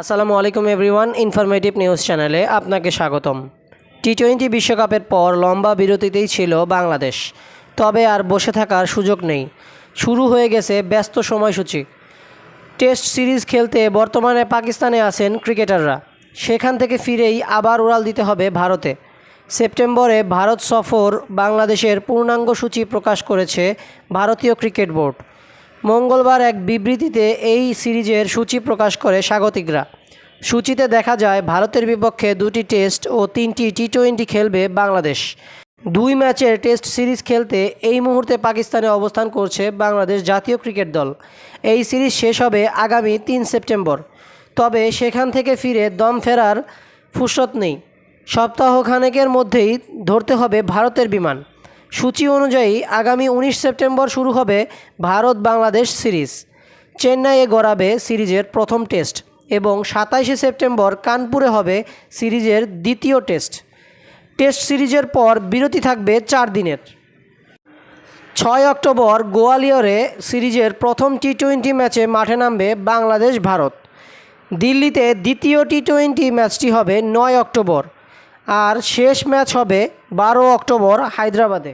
আসসালামু আলাইকুম everyone informative news চ্যানেলে আপনাকে স্বাগতম। টি টোয়েন্টি বিশ্বকাপের পর লম্বা বিরতিতেই ছিল বাংলাদেশ। তবে আর বসে থাকার সুযোগ নেই। শুরু হয়ে গেছে ব্যস্ত সময়সূচি। টেস্ট সিরিজ খেলতে বর্তমানে পাকিস্তানে আছেন ক্রিকেটাররা। সেখান থেকে ফিরেই আবার উড়াল দিতে হবে ভারতে। সেপ্টেম্বরে ভারত সফর বাংলাদেশের পূর্ণাঙ্গ সূচি প্রকাশ করেছে ভারতীয় ক্রিকেট বোর্ড। মঙ্গলবার এক বিবৃতিতে এই সিরিজের সূচি প্রকাশ করে স্বাগতিকরা। সূচিতে দেখা যায়, ভারতের বিপক্ষে দুটি টেস্ট ও তিনটি টি টোয়েন্টি খেলবে বাংলাদেশ। দুই ম্যাচের টেস্ট সিরিজ খেলতে এই মুহূর্তে পাকিস্তানে অবস্থান করছে বাংলাদেশ জাতীয় ক্রিকেট দল। এই সিরিজ শেষ হবে আগামী তিন সেপ্টেম্বর। তবে সেখান থেকে ফিরে দম ফেরার ফুরসত নেই। সপ্তাহখানেকের মধ্যেই ধরতে হবে ভারতের বিমান। সূচি অনুযায়ী আগামী উনিশ সেপ্টেম্বর শুরু হবে ভারত বাংলাদেশ সিরিজ। চেন্নাইয়ে গড়াবে সিরিজের প্রথম টেস্ট এবং সাতাইশে সেপ্টেম্বর কানপুরে হবে সিরিজের দ্বিতীয় টেস্ট। টেস্ট সিরিজের পর বিরতি থাকবে চার দিনের। ছয় অক্টোবর গোয়ালিয়রে সিরিজের প্রথম টি টোয়েন্টি ম্যাচে মাঠে নামবে বাংলাদেশ ভারত দিল্লিতে দ্বিতীয় টি টোয়েন্টি ম্যাচটি হবে নয় অক্টোবর। আর শেষ ম্যাচ হবে বারো অক্টোবর হায়দ্রাবাদে।